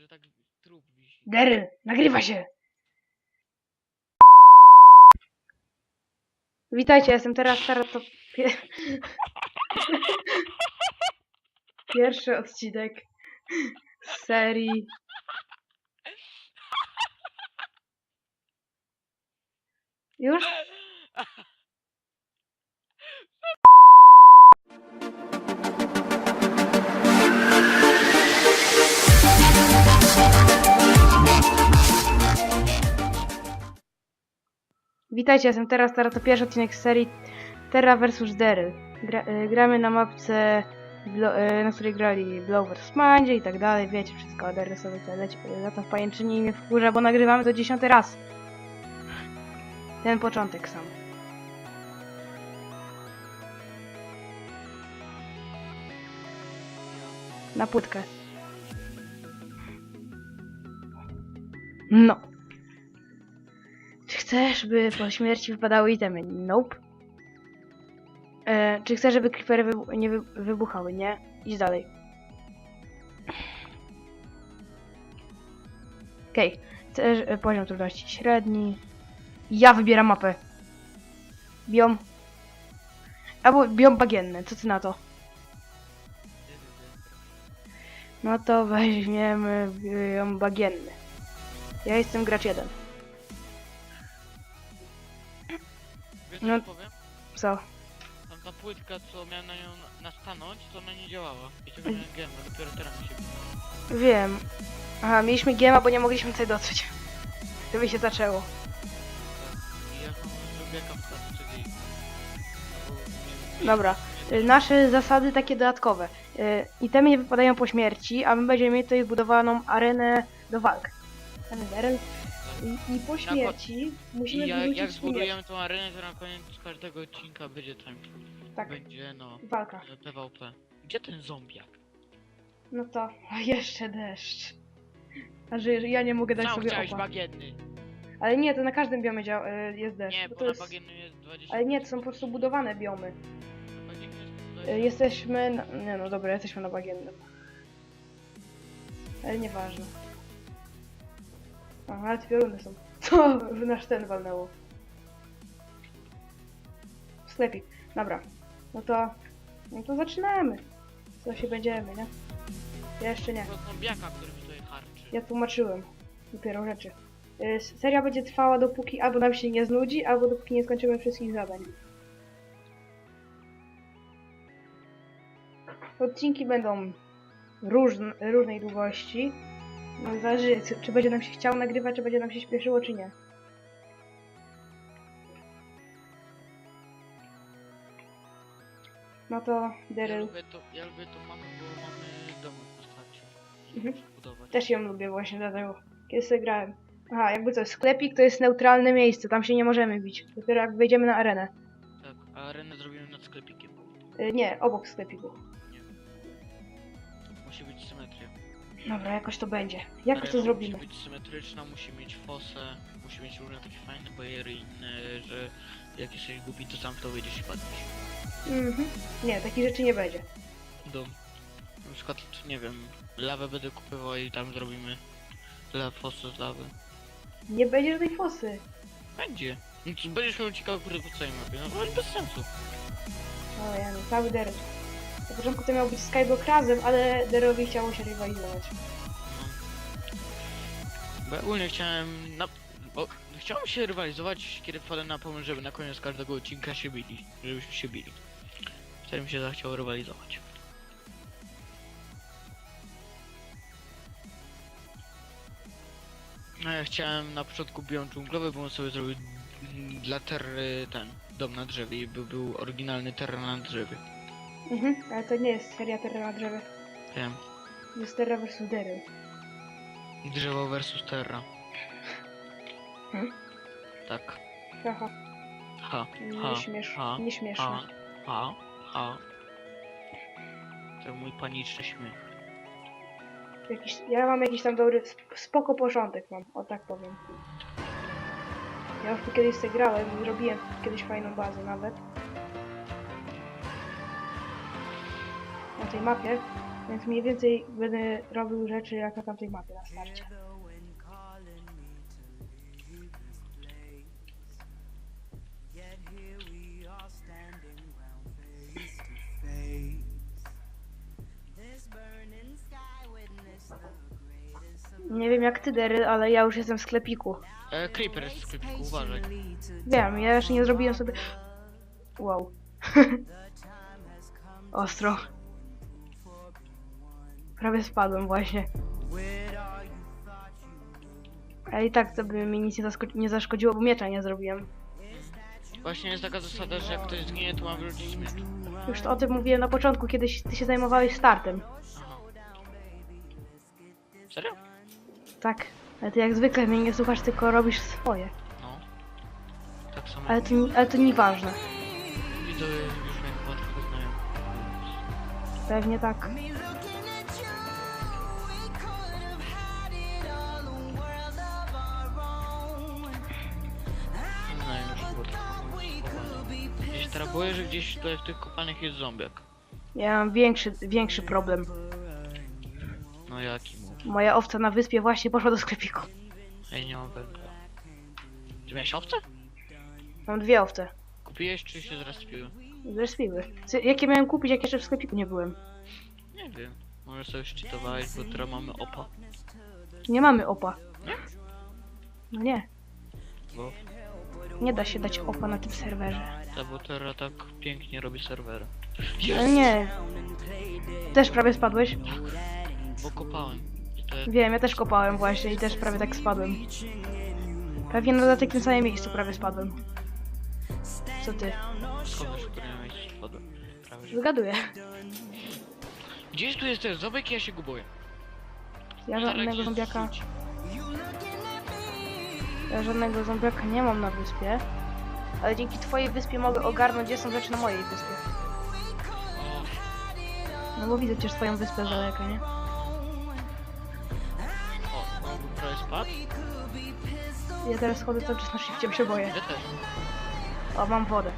że tak trup wisi. Daryl, nagrywa się! Witajcie, jestem teraz teraz to pie... pierwszy odcinek z serii. Już? Witajcie, jestem teraz, teraz to pierwszy odcinek z serii Terra vs Daryl. Gra, y, gramy na mapce, blo, y, na której grali Blow vs Mandzie i tak dalej, wiecie wszystko, a Daryl sobie leci, lata w pajęczynie i mnie wkurza, bo nagrywamy to dziesiąty raz. Ten początek sam. Na płytkę. No. Czy chcesz, by po śmierci wypadały itemy? Nope. E, czy chcesz, żeby creepery wybu nie wy wybuchały? Nie. Idź dalej. Okej. Chcesz e, poziom trudności średni. Ja wybieram mapę. Biom. Albo biom bagienny. Co ty na to? No to weźmiemy biom bagienny. Ja jestem gracz jeden. Wiesz No. co powiem? Co? Tam ta płytka, co miałem na nią nastanąć, to ona nie działała. I ciągle miałem gema, dopiero teraz mi się Wiem. Aha, mieliśmy giema, bo nie mogliśmy tutaj dotrzeć. Gdyby się zaczęło. I ja mam lubię kapta, czyli... Dobra. Y, Nasze zasady takie dodatkowe. Y, Itemy nie wypadają po śmierci, a my będziemy mieć tutaj wbudowaną arenę do walk. Arenę. I, I po śmierci musimy I jak, wyrzucić jak zbudujemy tą arenę, to na koniec każdego odcinka będzie tam... Tak, Będzie, no... walka. e, PvP. Gdzie ten zombiak? No to a jeszcze deszcz. A że ja nie mogę dać Sam sobie chciałeś opa. bagienny. Ale nie, to na każdym biomie działa, y, jest deszcz. Nie, bo bo to na jest... bagiennym jest 20... Ale nie, to są po prostu budowane biomy. Na bagiennym jest Y, 20... Jesteśmy. Na... Nie no dobra, jesteśmy na bagiennym. Ale nieważne. Aha, ale pioruny są. Co w nasz ten walnęło? Sklepik. Dobra. No to. No to zaczynamy. Co się będziemy, nie? Ja jeszcze nie. To zombiaka, który mi tutaj harczy. Ja tłumaczyłem. Dopiero rzeczy. Y, Seria będzie trwała dopóki albo nam się nie znudzi, albo dopóki nie skończymy wszystkich zadań. Odcinki będą różn różnej długości. No, zależy, czy, będzie nam się chciało nagrywać, czy będzie nam się śpieszyło, czy nie. No to Ja Daryl. lubię to, ja lubię to mamy, bo mamy dom w postaci. Mhm. Budować. Też ją lubię właśnie dlatego. Kiedy sobie grałem. Aha, jakby co, sklepik to jest neutralne miejsce, tam się nie możemy bić. Dopiero jak wejdziemy na arenę. Tak, a arenę zrobimy nad sklepikiem. Y, nie, obok sklepiku. Dobra, jakoś to będzie. Jakoś to zrobimy. Musi być symetryczna, musi mieć fosę, musi mieć różne takie fajne bariery inne, że jak jesteś głupi, to sam to wyjdziesz i padniesz. Mhm. Nie, takich rzeczy nie będzie. Dom. Na przykład, nie wiem, lawę będę kupował i tam zrobimy la fosę z lawy. Nie będzie żadnej fosy. Będzie. Będziesz miał ciekawe kurde po całej mapie, no ale bez sensu. O ja cały deret. Na początku to miał być Skyblock razem, ale Derowi chciało się rywalizować. No. Bo ja ogólnie chciałem na... Bo chciałem się rywalizować, kiedy wpadłem na pomysł, żeby na koniec każdego odcinka się bili. Żebyśmy się bili. Wtedy mi się zachciało rywalizować. No ja chciałem na początku biom dżunglowy, bo on sobie zrobił dla Terry ten dom na drzewie i by był oryginalny Terra na drzewie. Mhm, ale to nie jest seria Terra na drzewie. Wiem. To jest Terra vs Daryl. Drzewo versus Terra. Hmm? Tak. Haha, Ha, nie, ha, śmiesz, ha, nie śmieszne. ha, ha, ha. To mój paniczny śmiech. Jakiś, ja mam jakiś tam dobry, sp- spoko porządek mam, o tak powiem. Ja już tu kiedyś sobie grałem i robiłem kiedyś fajną bazę nawet. Na tej mapie. Więc mniej więcej będę robił rzeczy jak na tamtej mapie na starcie. Nie wiem jak ty, Dery, ale ja już jestem w sklepiku. E, Creeper jest w sklepiku, uważaj. Wiem, ja jeszcze nie zrobiłem sobie... Wow. Ostro. Prawie spadłem właśnie. Ale i tak to by mi nic nie, nie zaszkodziło, bo miecza nie zrobiłem. Właśnie jest taka zasada, że jak ktoś zginie, to ma wrócić z mieczu. Już to o tym mówiłem na początku, kiedyś ty się zajmowałeś startem. Aha. Serio? Tak. Ale ty jak zwykle mnie nie słuchasz, tylko robisz swoje. No. Tak samo. Ale to, ale to nieważne. Widzowie już mnie chyba trochę znają. Pewnie tak. Teraz boję, że gdzieś tutaj w tych kopalniach jest zombiak. Ja mam większy, większy problem. No jaki mów. Moja owca na wyspie właśnie poszła do sklepiku. Ej, nie mam węgla. Ty miałeś owce? Mam dwie owce. Kupiłeś czy się zrespiły? Zrespiły. Jakie miałem kupić, jak jeszcze w sklepiku nie byłem? Nie wiem. Może sobie szczytowałeś, bo teraz mamy opa. Nie mamy opa. No nie. Bo Nie da się dać opa na tym serwerze. Ta bo teraz tak pięknie robi serwery. Ale nie. Też prawie spadłeś? Bo kopałem. I Wiem, ja też kopałem właśnie i też prawie tak spadłem. Pewnie na tym samym miejscu prawie spadłem. Co ty? spadłem. Prawie że. Wygaduję. Gdzieś tu jest ten zombiak i ja się go boję. Ja Stara żadnego cię zombiaka. Ja żadnego zombiaka nie mam na wyspie. Ale dzięki twojej wyspie mogę ogarnąć, gdzie są rzeczy na mojej wyspie. No bo widzę przecież twoją wyspę z daleka, nie? o, on prawie spadł? Ja teraz chodzę cały czas na shifcie, bo się boję. Ja też. O, mam wodę.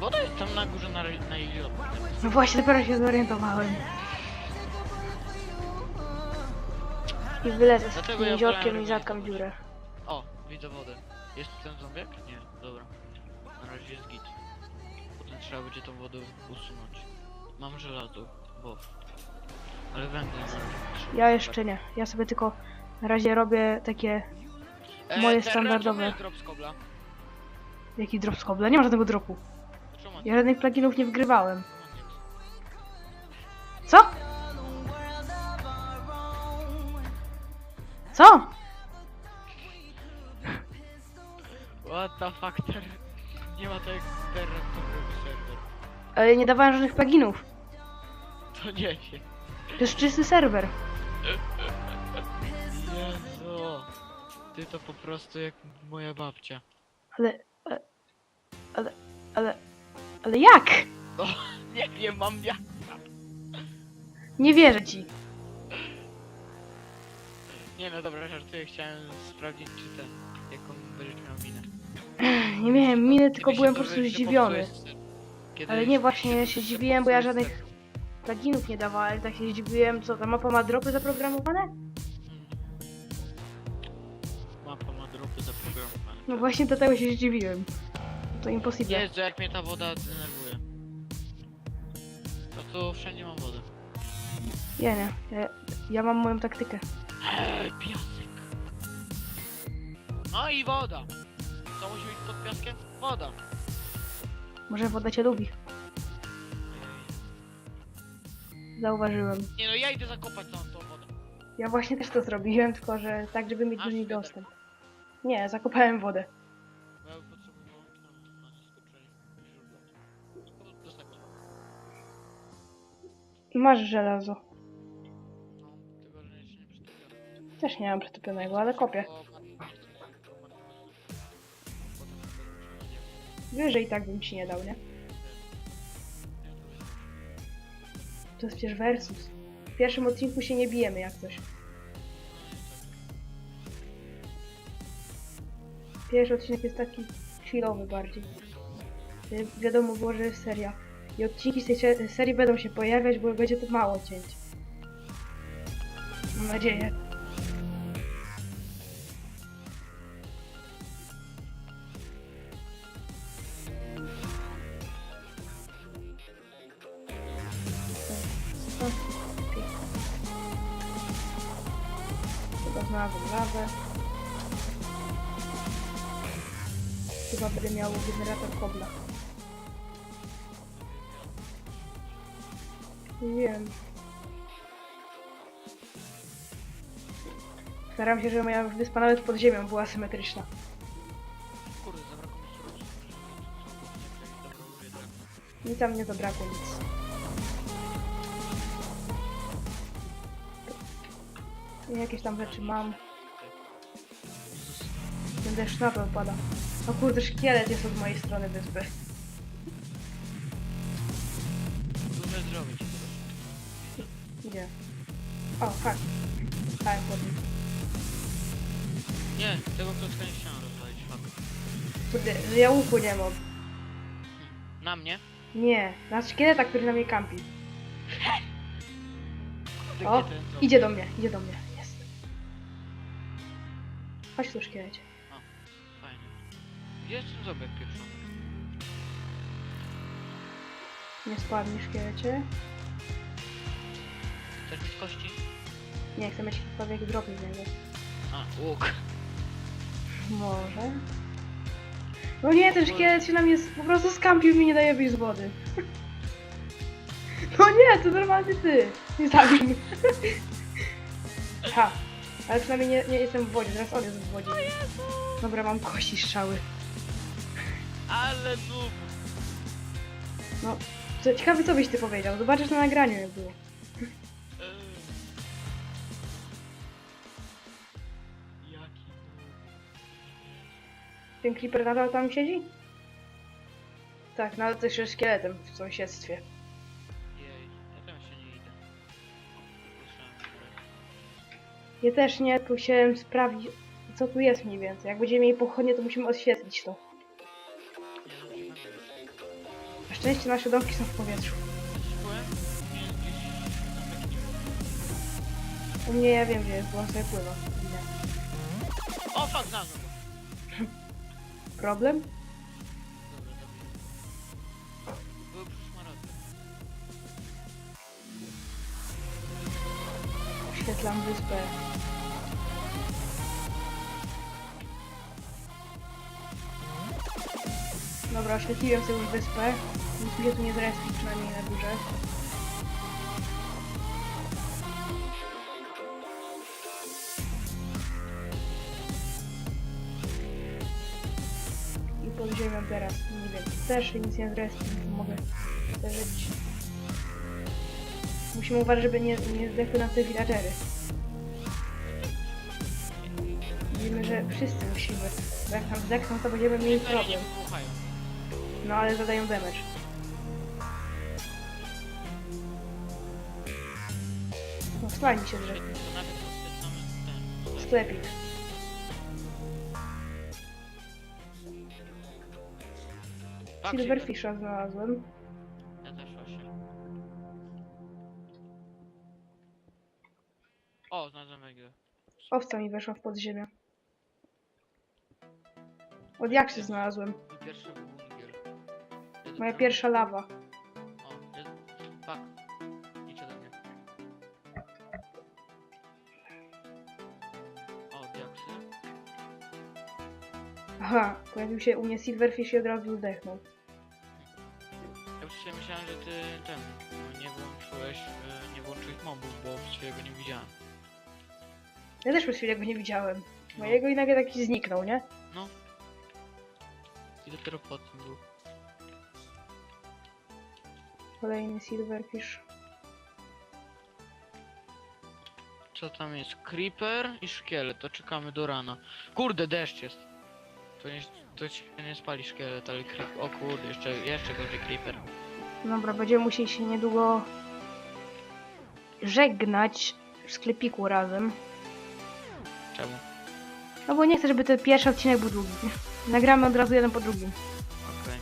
Woda jest tam na górze na, na jej. No właśnie, dopiero się zorientowałem. I wylecę z ja jeziorkiem i zatkam dziurę. O, widzę wodę. Jest tu ten zombiak? Nie, dobra. Na razie jest git. Potem trzeba będzie tą wodę usunąć. Mam żelazo, bo... Ale węgla nie mam. Ja jeszcze nie. Ja sobie tylko na razie robię takie... E, moje standardowe. drop? Jaki drop z kobla? Nie ma żadnego dropu. Ja żadnych pluginów nie wgrywałem. nie? Co? Co? Fuck, ter... Nie ma teraz to serwer. Ale nie dawałem żadnych pluginów. To nie się. To jest czysty serwer. Jezu. Ty to po prostu jak moja babcia. Ale... Ale... Ale... Ale, ale jak? No, nie wiem, mam ja. Nie wierzę ci. Nie no dobra, żartuję, chciałem sprawdzić czy ten, jaką będziesz miał minę. Nie miałem miny, tylko Kiedy się byłem po prostu zdziwiony. Kiedy Ale nie, właśnie się dziwiłem, bo ja żadnych pluginów nie dawałem. Tak się zdziwiłem, co ta mapa ma dropy zaprogramowane? Mm. Mapa ma dropy zaprogramowane. No właśnie do tego się zdziwiłem. To impossible. Jezu, jak mnie ta woda denerwuje. No to wszędzie mam wodę. Ja nie. Ja, ja mam moją taktykę. Eee, piasek. No i woda. Co musi być pod piaskiem? Woda. Może woda cię lubi. Zauważyłem. Nie no, ja idę zakopać całą tą wodę. Ja właśnie też to zrobiłem, tylko że tak, żeby mieć do niej dostęp. Nie, zakopałem wodę. Bo ja tam źródła. To jest tak. Masz żelazo. No, że jeszcze nie. Też nie mam przetopionego, ale kopię. O, i tak bym ci nie dał, nie? To jest przecież versus. W pierwszym odcinku się nie bijemy jak coś. Pierwszy odcinek jest taki chwilowy bardziej. Wi- Wiadomo było, że jest seria. I odcinki z tej se- serii będą się pojawiać, bo będzie to mało cięć. Mam nadzieję. Znalazłem lawę. Chyba będę miał generator kobla. Nie wiem. Staram się, żeby moja wyspa nawet pod ziemią była symetryczna. Kurde, zabrakło mi surowców. Drewna. Nic tam nie zabrakło nic. Jakieś tam rzeczy mam. Na to opada. O kurde, szkielet jest od mojej strony wyspy. Duże zrobić. Gdzie? O. Tak, pod nim. Nie, tego klocka nie chciałem rozwalić, fuck. Kurde, że ja łuku nie mam. Na mnie? Nie, na szkieleta, który na mnie kampi. O, gdzie ten ząb? Idzie do mnie, idzie do mnie. Chodź tu, szkielecie. Fajnie. Gdzie jest ten zobek pieprzony? Nie spadnij, szkielecie. Chcesz mieć kości? Nie, chcę mieć jakikolwiek z niego. A, łuk. Może. No nie, ten szkielet się na mnie po prostu skampił i mi nie daje wyjść z wody. No nie, to normalny ty. Nie zabił mnie. Ha. Ale przynajmniej nie, nie jestem w wodzie, teraz on jest w wodzie. Dobra, mam kości strzały. Ale noob. No, co, ciekawe co byś ty powiedział. Zobaczysz na nagraniu jak było. Eee. Jaki noob. Ten creeper nadal tam siedzi? Tak, nadal też jest szkieletem w sąsiedztwie. Ja też nie, tu chciałem sprawdzić co tu jest mniej więcej. Jak będziemy mieli pochodnie, to musimy oświetlić to. Na szczęście nasze domki są w powietrzu. U mnie ja wiem gdzie jest, bo on sobie pływa. O, fuck, znalazłem. Problem? Oświetlam wyspę. Dobra, oświetliłem sobie już wyspę. Nic mi się tu nie zrespić, przynajmniej na górze. I pod ziemią teraz, nie wiem, też nic nie zrespi, mogę przeżyć. Musimy uważać, żeby nie, nie zdechły nam te villagery. Widzimy, że wszyscy musimy. Bo jak tam zdechną, to będziemy mieli problem. No ale zadają damage. No slime się drze. To nawet podświetlamy ten... Sklepik. Fuck, Silverfisha znalazłem. Owca mi weszła w podziemie. Od jak się znalazłem? Moja pierwsza lawa. O. O, diaksy. Aha, pojawił się u mnie Silverfish i od razu zdechnął. Ja przecież myślałem, że ty ten... Nie włączyłeś... e, Nie włączyłeś mobów, bo przecież jego nie widziałem. Ja też przez chwilę go nie widziałem. Mojego i nagle taki zniknął, nie? I dopiero po tym był. Kolejny Silverfish. Co tam jest? Creeper i szkielet, to czekamy do rana. Kurde, deszcz jest. To nie, to się nie spali szkielet, ale creep... O kurde, jeszcze, jeszcze gorzej creeper. Dobra, będziemy musieli się niedługo żegnać w sklepiku razem. Czemu? No bo nie chcę, żeby ten pierwszy odcinek był długi. Nagramy od razu jeden po drugim. Okej.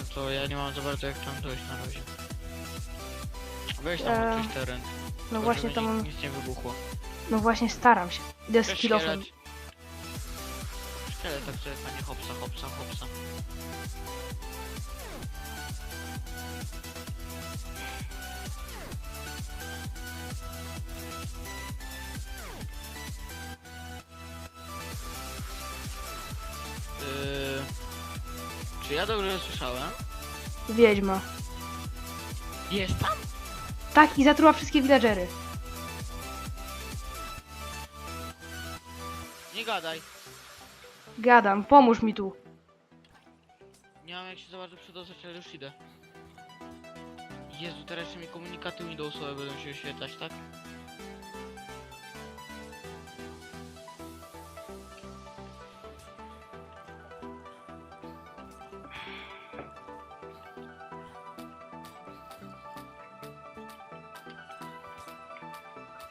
No to ja nie mam za bardzo jak tam dojść na razie. Weź tam Eee, odczyść teren. No właśnie to mam... nic nie wybuchło. No właśnie staram się. Idę z kilofem. szkielet. Szkielet tak sobie panie hopsa, hopsa, hopsa. Czy ja dobrze słyszałem? Wiedźma. Jest tam? Tak, i zatruła wszystkie villagery. Nie gadaj. Gadam, pomóż mi tu. Nie mam jak się za bardzo przedostać, ale już idę. Jezu, teraz jeszcze mi komunikaty Windowsowe będą się wyświetlać, tak?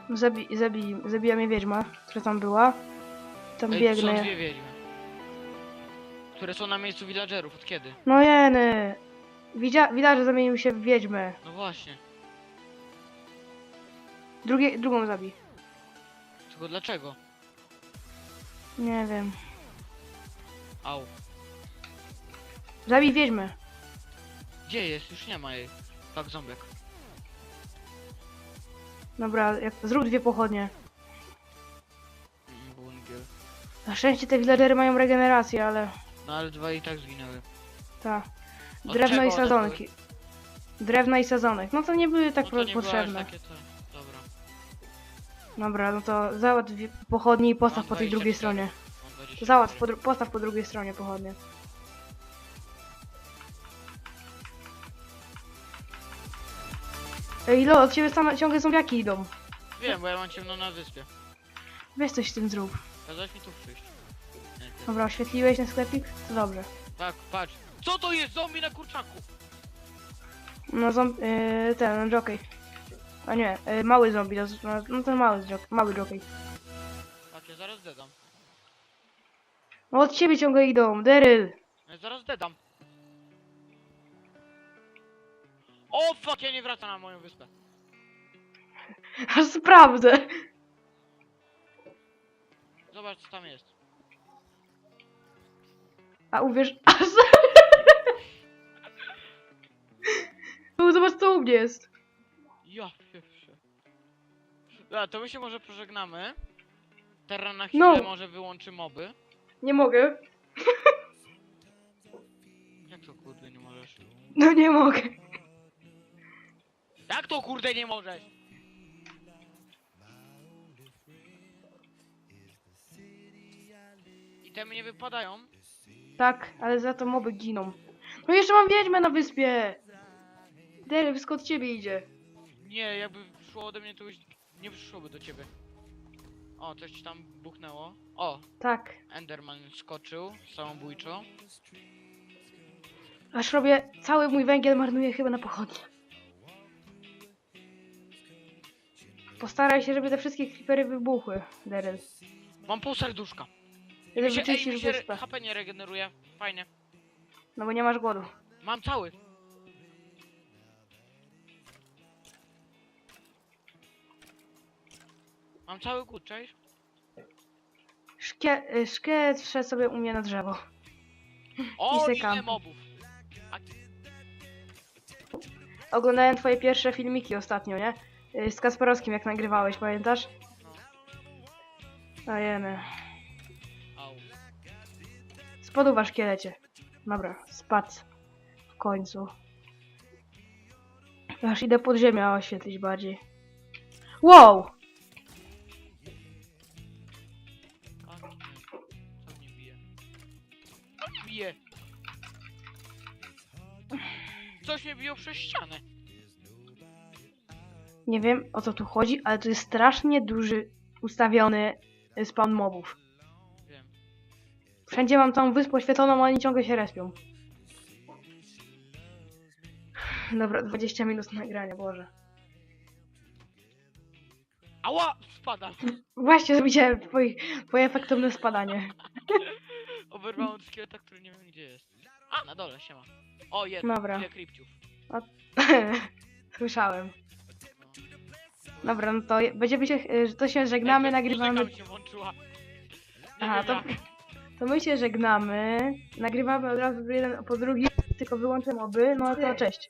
Zabi zabi zabija mnie wiedźma, która tam była. Tam Ej, biegnę. są dwie wiedźmy. Które są na miejscu villagerów, od kiedy? No jeny. Widzia villager zamienił się w wiedźmę. No właśnie. Drugie, drugą zabij. Tylko dlaczego? Nie wiem. Au. Zabij wiedźmę. Gdzie jest? Już nie ma jej. Tak, ząbek. Dobra, jak, zrób dwie pochodnie. Bungiel. Na szczęście te villagery mają regenerację, ale... No ale dwa i tak zginęły. Ta. Od Drewno czego i one sadzonki. Drewno i sadzonek. No to nie były tak no to nie potrzebne. takie to. Dobra. Dobra, no to załatw pochodnie i postaw po tej drugiej 24. stronie. Mam 24. Załatw, po, dru- postaw po drugiej stronie pochodnie. Ej, Lo, od ciebie same, ciągle zombiaki idą. Wiem, bo ja mam ciemno na wyspie. Weź coś z tym zrób. Kazałeś mi tu przyjść. Dobra, oświetliłeś ten sklepik? To dobrze. Tak, patrz. Co to jest zombie na kurczaku? No zom... Yy, ten, jockey. A nie, yy, mały zombie, no, z- no, no ten mały, jock- mały jockey. Tak, ja zaraz dedam. No od ciebie ciągle idą, Daryl. Ja zaraz dedam. O fuck, ja nie wracam na moją wyspę. Aż sprawdzę. Zobacz co tam jest. A uwierz... Aż... No zobacz co u mnie jest. Ja pierwsze. Dobra, to my się może pożegnamy. Terra na chwilę No. może wyłączy moby. Nie mogę. Jak to kurde nie możesz? No nie mogę. Jak to kurde nie możesz? Itemy nie wypadają. Tak, ale za to moby giną. No jeszcze mam wiedźmę na wyspie! Daryl, wszystko od ciebie idzie. Nie, jakby szło ode mnie to już nie przyszłoby do ciebie. O, coś ci tam buchnęło. O, Tak. Enderman skoczył samobójczo. Aż robię... Cały mój węgiel marnuję chyba na pochodnie. Postaraj się, żeby te wszystkie creepery wybuchły, Daryl. Mam pół serduszka. Żeby Mi się, ej, wyczyścisz mi się wyspę. HP nie regeneruje. Fajnie. No bo nie masz głodu. Mam cały. Mam cały głód, cześć? Szkie... y, Szkielet wszedł sobie u mnie na drzewo. O, sykam. ile mobów. Oglądałem twoje pierwsze filmiki ostatnio, nie? Y, Z Kasparowskim jak nagrywałeś, pamiętasz? Ojeny. Au. Spoduwa szkielecie. Dobra, spadł. W końcu. Aż idę pod ziemię oświetlić bardziej. Wow! Co mnie biło przez ścianę. Nie wiem o co tu chodzi, ale tu jest strasznie duży ustawiony spawn mobów. Wiem. Wszędzie mam tą wyspę oświetloną, a oni ciągle się respią. Dobra, 20 minut nagrania, Boże. Ała! Spadam. Właśnie widziałem twoje, twoje efektowne spadanie. Oberwałem od szkieleta, który nie wiem gdzie jest. A, na dole, siema. O, jest, Dobra. kripciów. Słyszałem. Że no to będziemy się, y, że to się żegnamy, Ej, nagrywamy. Się włączyła. Aha, to, to my się żegnamy. Nagrywamy od razu jeden po drugim, tylko wyłączę moby. No to cześć.